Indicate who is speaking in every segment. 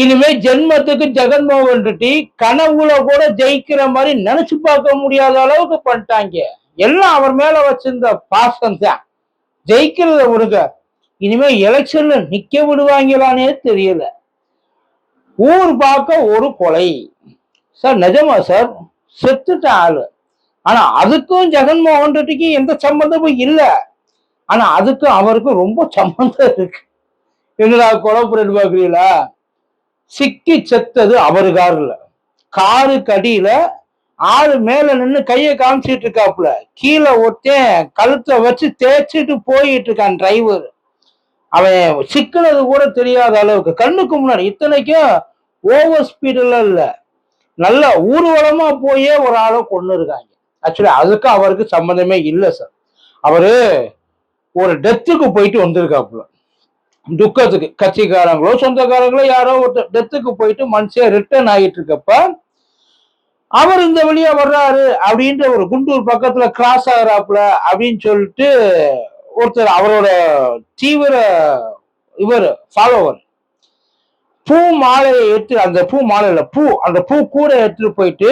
Speaker 1: இனிமே ஜென்மத்துக்கு ஜெகன்மோகன் ரெட்டி கனவுல கூட ஜெயிக்கிற மாதிரி நினைச்சு பார்க்க முடியாத அளவுக்கு பண்ணிட்டாங்க. எல்லாம் அவர் மேல வச்சிருந்த பாசம் தான். ஜெயிக்கிறத விடுங்க. இனிமே எலெக்ஷன்ல நிக்க விடுவாங்களானே தெரியல. ஊர் பார்க்க ஒரு கொலை. சார் நிஜமா சார்? செத்துட்ட ஆளு. ஆனா அதுக்கும் ஜெகன்மோகன் ரெட்டிக்கு எந்த சம்பந்தமும் இல்லை. ஆனா அதுக்கும் அவருக்கும் ரொம்ப சம்பந்தம் இருக்கு. என்னடா கொலை பாக்குறீங்களா? சிக்கி செத்தது அவரு கார்ல காருக்கு அடியில ஆள் மேல நின்று கையை காமிச்சிட்டு இருக்காப்புல கீழே ஒருத்தன் கழுத்தை வச்சு தேய்ச்சிட்டு போயிட்டு இருக்கான் டிரைவர் அவன் சிக்கினது கூட தெரியாத அளவுக்கு. கண்ணுக்கு முன்னாடி இத்தனைக்கும் ஓவர் ஸ்பீடுல இல்ல. நல்ல ஊர்வலமா போயே ஒரு ஆளை கொண்டு இருக்காங்க. ஆக்சுவலி அதுக்கு அவருக்கு சம்மந்தமே இல்லை சார் அவரு ஒரு டெத்துக்கு போயிட்டு வந்திருக்காப்புல. துக்கத்துக்கு கட்சிக்காரங்களோ சொந்தக்காரங்களோ யாரோ ஒருத்தர் டெத்துக்கு போயிட்டு மனுஷன் ரிட்டர்ன் ஆகிட்டு இருக்கப்ப அவர் இந்த வழியா வர்றாரு அப்படின்ற ஒரு குண்டூர் பக்கத்துல கிராஸ் ஆகிறாப்புல அப்படின்னு சொல்லிட்டு ஒருத்தர் அவரோட தீவிர இவர் ஃபாலோவர் பூ மாலையை எடுத்து அந்த பூ மாலையில பூ அந்த பூ கூட எடுத்துட்டு போயிட்டு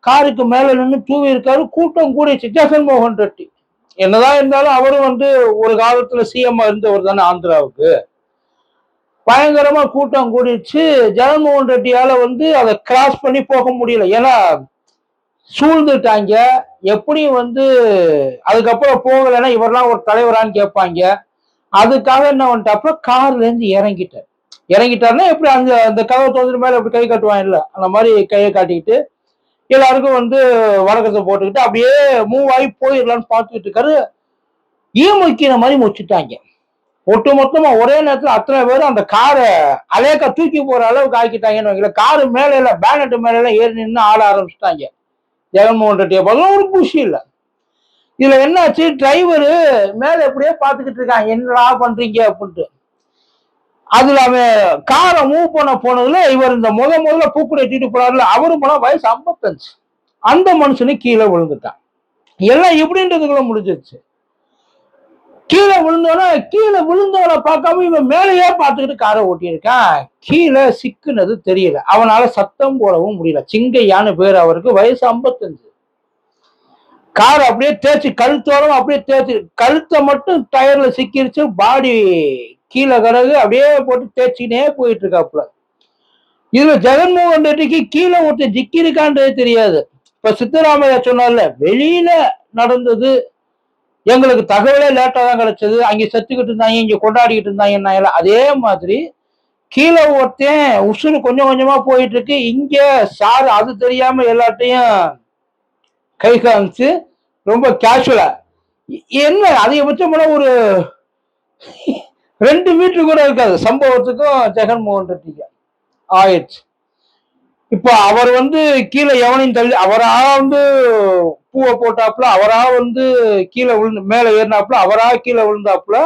Speaker 1: காருக்கு மேல நின்று தூவி இருக்காரு கூட்டம் கூட ஜெகன்மோகன் ரெட்டி. என்னதான் இருந்தாலும் அவரும் வந்து ஒரு காலத்துல சிஎம் இருந்தவர் தானே ஆந்திராவுக்கு. பயங்கரமா கூட்டம் கூடிச்சு ஜெகன்மோகன் ரெட்டியால வந்து அதை கிராஸ் பண்ணி போக முடியல. ஏன்னா சூழ்ந்துட்டாங்க. எப்படியும் வந்து அதுக்கப்புறம் போகலைன்னா இவரெல்லாம் ஒரு தலைவரான்னு கேட்பாங்க. அதுக்காக என்ன பண்ணிட்டாப்புல கார்ல இருந்து இறங்கிட்டார். இறங்கிட்டாருன்னா எப்படி அந்த அந்த கதவை தோன்ற மேல எப்படி கை கட்டுவான்? இல்ல அந்த மாதிரி கையை காட்டிக்கிட்டு எல்லாருக்கும் வந்து வழக்கத்தை போட்டுக்கிட்டு அப்படியே மூவ் ஆகி போயிடலான்னு பார்த்துக்கிட்டு இருக்காரு. ஈ முக்கின மாதிரி முச்சிட்டாங்க. ஒட்டு மொத்தமா ஒரே நேரத்துல அத்தனை பேரும் அந்த காரை அலேக்கா தூக்கி போற அளவுக்கு ஆக்கிட்டாங்கன்னு வைங்களேன். காரு மேல இல்ல பேனட் மேல எல்லாம் ஏறி நின்று ஆட ஆரம்பிச்சிட்டாங்க. ஜெகன்மோகன் ரெட்டியை பார்த்தா ஒரு குஷி இல்லை. இதுல என்னாச்சு? டிரைவரு மேல எப்படியே பார்த்துக்கிட்டு இருக்காங்க. என்னடா பண்றீங்க? அப்படின்ட்டு. அதுல அவன் காரை மூவ் பண்ண போனதுல இவர் இந்த முத முதல்ல பூக்குடி எட்டிட்டு போறாருல அவரும் போனா வயசு ஐம்பத்தஞ்சு. அந்த மனுஷனு கீழே விழுந்துட்டான். எல்லாம் இப்படின்றதுக்குள்ள முடிஞ்சிருச்சு. கீழே விழுந்தவன கீழே விழுந்தவனை பார்க்காம இவன் மேலேயே பார்த்துக்கிட்டு காரை ஓட்டியிருக்கான். கீழே சிக்குனது தெரியல. அவனால சத்தம் போடவும் முடியல. சிங்கையான்னு பேர் அவருக்கு வயசு ஐம்பத்தஞ்சு. கார் அப்படியே தேய்ச்சி கழுத்தோரம் அப்படியே தேய்ச்சி கழுத்தை மட்டும் டயர்ல சிக்கிருச்சு பாடி கீழே கிடகு அப்படியே போட்டு தேய்ச்சினே போயிட்டு இருக்காப்புல இதுல ஜெகன்மோகன் ரெட்டிக்கு கீழே ஒருத்தன் சிக்கி இருக்கான்றது தெரியாது. இப்ப சித்தராமையா சொன்னார்ல வெளியில நடந்தது எங்களுக்கு தகவலே லேட்டா தான் கிடைச்சது. அங்கே செத்துக்கிட்டு இருந்தாங்க இங்க கொண்டாடிக்கிட்டு இருந்தாங்க அதே மாதிரி கீழே ஒருத்தன் உசுறு கொஞ்சம் கொஞ்சமா போயிட்டு இருக்கு இங்க சார் அது தெரியாம எல்லாத்தையும் கை காமிச்சு ரொம்ப கேஷுவலா என்ன அதிகபட்சம் ஒரு ரெண்டு மீட்டர் கூட இருக்காது. சம்பவத்துக்கும் ஜெகன்மோகன் ரெட்டிக்கு ஆயிடுச்சு. இப்போ அவர் வந்து கீழே எவனையும் தள்ளி அவரா வந்து பூவை போட்டாப்புல அவரா வந்து கீழே விழுந்து மேலே ஏறினாப்புல அவரா கீழே விழுந்தாப்புல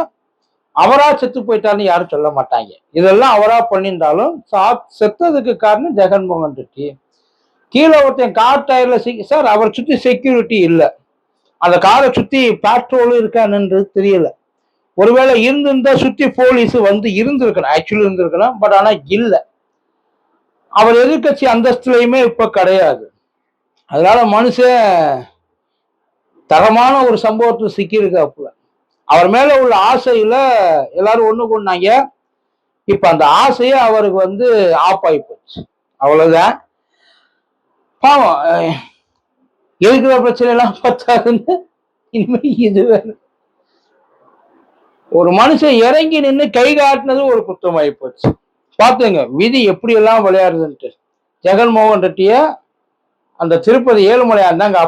Speaker 1: அவரா செத்து போயிட்டாருன்னு யாரும் சொல்ல மாட்டாங்க. இதெல்லாம் அவரா பண்ணியிருந்தாலும் சா செத்ததுக்கு காரணம் ஜெகன்மோகன் ரெட்டி. கீழே ஒருத்தன் கார் டயர்ல சார் அவரை சுற்றி செக்யூரிட்டி இல்லை. அந்த காரை சுற்றி பேட்ரோலும் இருக்கானுன்றது தெரியல. ஒருவேளை இருந்திருந்தா சுத்தி போலீஸ் வந்து இருந்திருக்கணும் ஆக்சுவலி இருந்திருக்கலாம் பட் ஆனா இல்லை. அவர் எதிர்கட்சி அந்தஸ்துலையுமே இப்ப கிடையாது. அதனால மனுஷன் தரமான ஒரு சம்பவத்தை சிக்கியிருக்காப்புல. அவர் மேல உள்ள ஆசையில எல்லாரும் ஒண்ணு கொண்டாங்க. இப்ப அந்த ஆசையே அவருக்கு வந்து ஆப் ஆகி போச்சு. அவ்வளவுதான். பாவம் இருக்கிற பிரச்சனை எல்லாம் பார்த்தாருன்னு? இனிமே இது வேணும் ஒரு மனுஷன் இறங்கி நின்று கை காட்டினது ஒரு குற்றமாயி போச்சு. பார்த்துங்க விதி எப்படி எல்லாம் விளையாடுதுன்ட்டு. ஜெகன்மோகன் ரெட்டிய அந்த திருப்பதி ஏழுமலையான் தாங்க